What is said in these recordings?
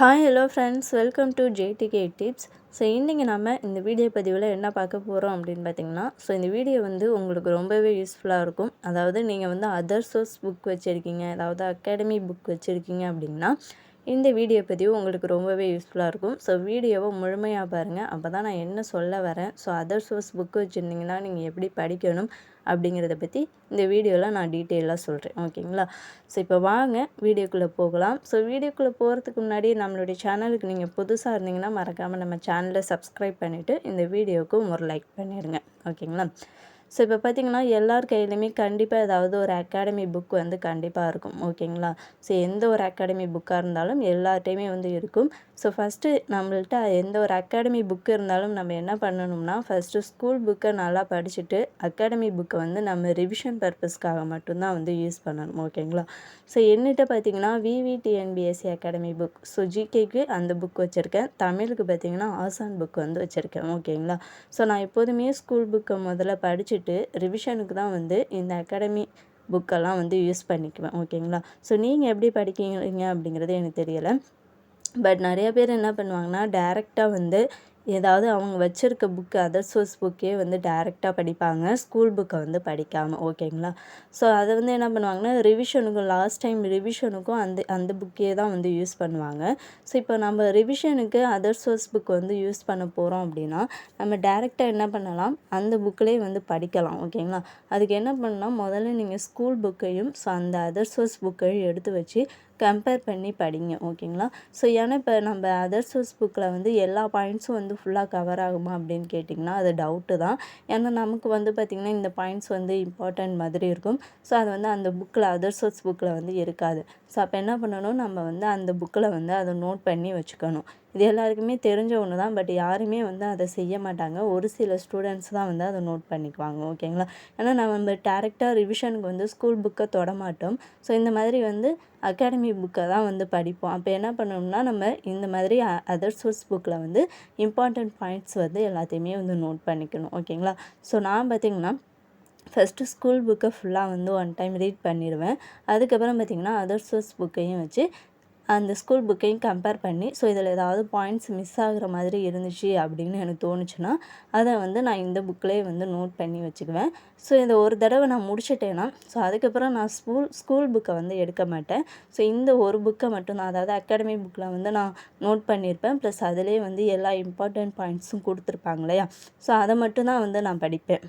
Hi hello friends welcome to JDK tips so இன்றைக்கி நம்ம இந்த வீடியோ பதிவில் என்ன பார்க்க போகிறோம் அப்படின்னு பார்த்தீங்கன்னா ஸோ இந்த வீடியோ வந்து உங்களுக்கு ரொம்பவே யூஸ்ஃபுல்லாக இருக்கும். அதாவது நீங்கள் வந்து அதர் சோர்ஸ் புக் வச்சுருக்கீங்க. அதாவது அகாடமி புக் வச்சுருக்கீங்க அப்படின்னா இந்த வீடியோ பதிவு உங்களுக்கு ரொம்பவே யூஸ்ஃபுல்லாக இருக்கும். ஸோ வீடியோவை முழுமையாக பாருங்கள் அப்போ தான் நான் என்ன சொல்ல வரேன். ஸோ அதர் சோர்ஸ் புக் வச்சுருந்தீங்கன்னா நீங்கள் எப்படி படிக்கணும் அப்படிங்கிறத பற்றி இந்த வீடியோவில் நான் டீட்டெயிலாக சொல்கிறேன் ஓகேங்களா ஸோ இப்போ வாங்க வீடியோக்குள்ளே போகலாம். ஸோ வீடியோக்குள்ளே போகிறதுக்கு முன்னாடி நம்மளுடைய சேனலுக்கு நீங்கள் புதுசாக இருந்தீங்கன்னா மறக்காமல் நம்ம சேனலை சப்ஸ்கிரைப் பண்ணிவிட்டு இந்த வீடியோவுக்கு ஒரு லைக் பண்ணிடுங்க. ஓகேங்களா ஸோ இப்போ பார்த்திங்கன்னா எல்லார் கையிலையுமே கண்டிப்பாக ஏதாவது ஒரு அகாடமி புக் வந்து கண்டிப்பாக இருக்கும். ஓகேங்களா ஸோ எந்த ஒரு அகாடமி புக்காக இருந்தாலும் எல்லார்ட்டையுமே வந்து இருக்கும். ஸோ ஃபஸ்ட்டு நம்மள்ட்ட எந்த ஒரு அகாடமி புக்கு இருந்தாலும் நம்ம என்ன பண்ணணும்னா ஃபஸ்ட்டு ஸ்கூல் புக்கை நல்லா படிச்சுட்டு அகாடமி புக்கை வந்து நம்ம ரிவிஷன் பர்பஸ்க்காக மட்டும்தான் வந்து யூஸ் பண்ணணும். ஓகேங்களா ஸோ என்னிட்ட பார்த்தீங்கன்னா V V TNPSC academy book so ஜிகேக்கு அந்த புக் வச்சுருக்கேன். தமிழுக்கு பார்த்தீங்கன்னா ஆசான் புக் வந்து வச்சுருக்கேன். ஓகேங்களா ஸோ நான் எப்போதுமே ஸ்கூல் புக்கை முதல்ல படிச்சுட்டு படிச்சுட்டு ரிவிஷனுக்கு தான் வந்து இந்த அகாடமி புக்கெல்லாம் வந்து யூஸ் பண்ணிக்குவேன் ஓகேங்களா ஸோ நீங்கள் எப்படி படிக்கிறீங்க அப்படிங்கிறது எனக்கு தெரியலை. பட் நிறைய பேர் என்ன பண்ணுவாங்கன்னா டேரெக்டாக வந்து ஏதாவது அவங்க வச்சுருக்க புக்கு அதர் சோர்ஸ் புக்கே வந்து டைரெக்டாக படிப்பாங்க. ஸ்கூல் புக்கை வந்து படிக்காமல் ஓகேங்களா ஸோ அதை வந்து என்ன பண்ணுவாங்கன்னா ரிவிஷனுக்கும் லாஸ்ட் டைம் ரிவிஷனுக்கும் அந்த அந்த புக்கே தான் வந்து யூஸ் பண்ணுவாங்க. ஸோ இப்போ நம்ம ரிவிஷனுக்கு அதர் சோர்ஸ் புக் வந்து யூஸ் பண்ண போகிறோம் அப்படின்னா நம்ம டேரெக்டாக என்ன பண்ணலாம்? அந்த புக்கிலே வந்து படிக்கலாம் ஓகேங்களா அதுக்கு என்ன பண்ணலாம்? முதல்ல நீங்கள் ஸ்கூல் புக்கையும் ஸோ அந்த அதர் சோர்ஸ் புக்கையும் எடுத்து வச்சு கம்பேர் பண்ணி படிங்க ஓகேங்களா ஸோ ஏன்னா இப்போ நம்ம அதர் சோர்ஸ் புக்கில் வந்து எல்லா பாயிண்ட்ஸும் வந்து ஃபுல்லாக கவர் ஆகுமா அப்படின்னு கேட்டிங்கன்னா அது டவுட்டு தான். ஏன்னா நமக்கு வந்து பார்த்திங்கன்னா இந்த பாயிண்ட்ஸ் வந்து இம்பார்ட்டன்ட் மாதிரி இருக்கும். ஸோ அது வந்து அந்த புக்கில் அதர் சோர்ஸ் புக்கில் வந்து இருக்காது. ஸோ அப்போ என்ன பண்ணணும்? நம்ம வந்து அந்த புக்கில் வந்து அதை நோட் பண்ணி வச்சுக்கணும். இது எல்லாருக்குமே தெரிஞ்ச ஒன்று தான். பட் யாருமே வந்து அதை செய்ய மாட்டாங்க. ஒரு சில ஸ்டூடெண்ட்ஸ் தான் வந்து அதை நோட் பண்ணிக்குவாங்க. ஓகேங்களா? ஏன்னா நம்ம டேரெக்டாக ரிவிஷனுக்கு வந்து ஸ்கூல் புக்கை தொட மாட்டோம். ஸோ இந்த மாதிரி வந்து அகாடமி புக்கை தான் வந்து படிப்போம். அப்போ என்ன பண்ணணும்னா நம்ம இந்த மாதிரி அதர் சோர்ஸ் புக்கில் வந்து இம்பார்ட்டண்ட் பாயிண்ட்ஸ் வந்து எல்லாத்தையுமே வந்து நோட் பண்ணிக்கணும். ஓகேங்களா? ஸோ நான் பார்த்திங்கன்னா ஃபஸ்ட்டு ஸ்கூல் புக்கை ஃபுல்லாக வந்து ஒன் டைம் ரீட் பண்ணிடுவேன். அதுக்கப்புறம் பார்த்திங்கன்னா அதர் சோர்ஸ் புக்கையும் வச்சு அந்த ஸ்கூல் புக்கையும் கம்பேர் பண்ணி ஸோ இதில் ஏதாவது பாயிண்ட்ஸ் மிஸ் ஆகிற மாதிரி இருந்துச்சு அப்படின்னு எனக்கு தோணுச்சுன்னா அதை வந்து நான் இந்த புக்கிலே வந்து நோட் பண்ணி வச்சுக்குவேன். ஸோ இந்த ஒரு தடவை நான் முடிச்சிட்டேன்னா ஸோ அதுக்கப்புறம் நான் ஸ்கூல் ஸ்கூல் புக்கை வந்து எடுக்க மாட்டேன். ஸோ இந்த ஒரு புக்கை மட்டும் நான் அதாவது அகாடமி புக்கில் வந்து நான் நோட் பண்ணியிருப்பேன். ப்ளஸ் அதிலே வந்து எல்லா இம்பார்ட்டண்ட் பாயிண்ட்ஸும் கொடுத்துருப்பாங்க இல்லையா? ஸோ அதை மட்டும் தான் வந்து நான் படிப்பேன்.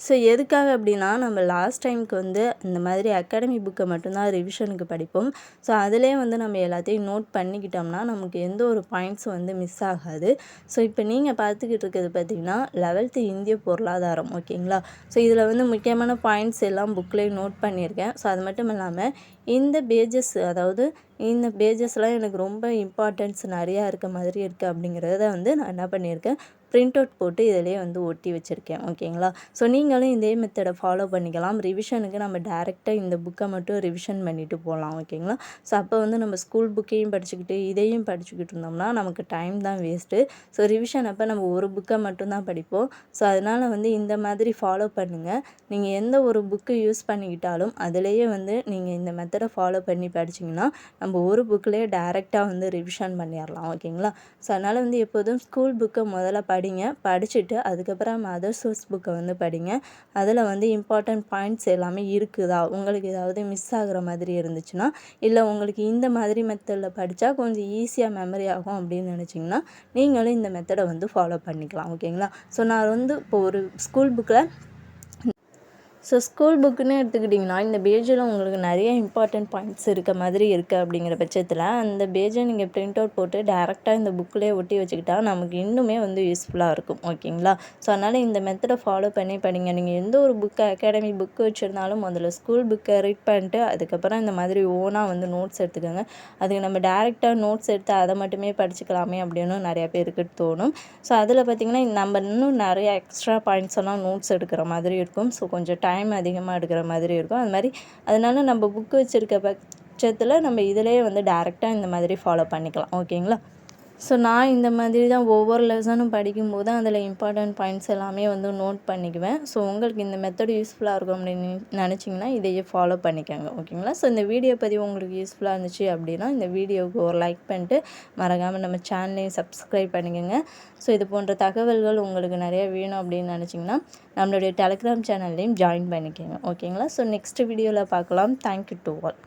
ஸோ எதுக்காக அப்படின்னா நம்ம லாஸ்ட் டைமுக்கு வந்து இந்த மாதிரி அகாடமி புக்கை மட்டும்தான் ரிவிஷனுக்கு படிப்போம். ஸோ அதிலே வந்து நம்ம எல்லாத்தையும் நோட் பண்ணிக்கிட்டோம்னா நமக்கு எந்த ஒரு பாயிண்ட்ஸும் வந்து மிஸ் ஆகாது. ஸோ இப்போ நீங்கள் பார்த்துக்கிட்டு இருக்கிறது பார்த்திங்கன்னா லெவல்த்து இந்திய பொருளாதாரம் ஓகேங்களா? ஸோ இதில் வந்து முக்கியமான பாயிண்ட்ஸ் எல்லாம் புக்லேயும் நோட் பண்ணியிருக்கேன். ஸோ அது மட்டும் இல்லாமல் இந்த பேஜஸ் அதாவது இந்த பேஜஸ்லாம் எனக்கு ரொம்ப இம்பார்ட்டன்ஸ் நிறையா இருக்க மாதிரி இருக்குது அப்படிங்கிறத வந்து நான் என்ன பண்ணியிருக்கேன் ப்ரிண்ட் அவுட் போட்டு இதிலே வந்து ஒட்டி வச்சுருக்கேன் ஓகேங்களா? ஸோ நீங்களும் இதே மெத்தடை ஃபாலோ பண்ணிக்கலாம். ரிவிஷனுக்கு நம்ம டேரெக்டாக இந்த புக்கை மட்டும் ரிவிஷன் பண்ணிவிட்டு போகலாம் ஓகேங்களா? ஸோ அப்போ வந்து நம்ம ஸ்கூல் புக்கையும் படிச்சுக்கிட்டு இதையும் படிச்சுக்கிட்டு இருந்தோம்னா நமக்கு டைம் தான் வேஸ்ட்டு ஸோ ரிவிஷன் அப்போ நம்ம ஒரு புக்கை மட்டும்தான் படிப்போம். ஸோ அதனால் வந்து இந்த மாதிரி ஃபாலோ பண்ணுங்கள் நீங்கள் எந்த ஒரு புக்கு யூஸ் பண்ணிக்கிட்டாலும் அதிலேயே வந்து நீங்கள் இந்த மெத்தடை ஃபாலோ பண்ணி படிச்சிங்கன்னா நம்ம ஒரு புக்கிலே டேரெக்டாக வந்து ரிவிஷன் பண்ணிடலாம் ஓகேங்களா? ஸோ அதனால் வந்து எப்போதும் ஸ்கூல் புக்கை முதல்ல படி படிங்க. படிச்சுட்டு அதுக்கப்புறம் அதர் சோர்ஸ் புக்கை வந்து படிங்க. அதில் வந்து இம்பார்ட்டண்ட் பாயிண்ட்ஸ் எல்லாமே இருக்குதா? உங்களுக்கு ஏதாவது மிஸ் ஆகிற மாதிரி இருந்துச்சுன்னா இல்லை உங்களுக்கு இந்த மாதிரி மெத்தடில் படித்தா கொஞ்சம் ஈஸியாக மெமரி ஆகும் அப்படின்னு நினச்சிங்கன்னா நீங்களும் இந்த மெத்தடை வந்து ஃபாலோ பண்ணிக்கலாம். ஓகேங்களா ஸோ நான் வந்து இப்போ ஒரு ஸ்கூல் புக்கில் ஸோ ஸ்கூல் புக்குன்னு எடுத்துக்கிட்டிங்கன்னா இந்த பேஜில் உங்களுக்கு நிறைய இம்பார்ட்டண்ட் பாயிண்ட்ஸ் இருக்க மாதிரி இருக்குது அப்படிங்கிற பட்சத்தில் அந்த பேஜை நீங்கள் ப்ரிண்ட் அவுட் போட்டு டேரெக்டாக இந்த புக்கிலே ஒட்டி வச்சுக்கிட்டா நமக்கு இன்னுமே வந்து யூஸ்ஃபுல்லாக இருக்கும். ஓகேங்களா? ஸோ அதனால் இந்த மெத்தடை ஃபாலோ பண்ணி படிங்க. நீங்கள் எந்த ஒரு புக்கு அகாடமி புக்கு வச்சுருந்தாலும் முதல்ல ஸ்கூல் புக்கை ரீட் பண்ணிட்டு அதுக்கப்புறம் இந்த மாதிரி ஓனாக வந்து நோட்ஸ் எடுத்துக்கோங்க. அதுக்கு நம்ம டேரெக்டாக நோட்ஸ் எடுத்து அதை மட்டுமே படிச்சுக்கலாமே அப்படின்னு நிறையா பேருக்கு தோணும். ஸோ அதில் பார்த்திங்கன்னா நம்ம இன்னும் நிறைய எக்ஸ்ட்ரா பாயிண்ட்ஸ் எல்லாம் நோட்ஸ் எடுக்கிற மாதிரி இருக்கும். ஸோ கொஞ்சம் டைம் டைம் அதிகமாக எடுக்கிற மாதிரி இருக்கும். அது மாதிரி அதனால நம்ம புக்கு வச்சுருக்க பட்சத்தில் நம்ம இதிலே வந்து டேரெக்டாக இந்த மாதிரி ஃபாலோ பண்ணிக்கலாம். ஓகேங்களா ஸோ நான் இந்த மாதிரி தான் ஒவ்வொரு லெசனும் படிக்கும்போது அதில் இம்பார்ட்டன்ட் பாயிண்ட்ஸ் எல்லாமே வந்து நோட் பண்ணிக்குவேன். ஸோ உங்களுக்கு இந்த மெத்தட் யூஸ்ஃபுல்லாக இருக்கும் அப்படின்னு நினச்சிங்கன்னா இதையே ஃபாலோ பண்ணிக்கோங்க. ஓகேங்களா ஸோ இந்த வீடியோ பதிவு உங்களுக்கு யூஸ்ஃபுல்லாக இருந்துச்சு அப்படின்னா இந்த வீடியோவுக்கு ஒரு லைக் பண்ணிட்டு மறக்காமல் நம்ம சேனலையும் சப்ஸ்கிரைப் பண்ணிக்கோங்க. ஸோ இது போன்ற தகவல்கள் உங்களுக்கு நிறைய வேணும் அப்படின்னு நினச்சிங்கன்னா நம்மளுடைய டெலிகிராம் சேனல்லையும் ஜாயின் பண்ணிக்கோங்க. ஓகேங்களா ஸோ நெக்ஸ்ட் வீடியோவில் பார்க்கலாம். Thank you to all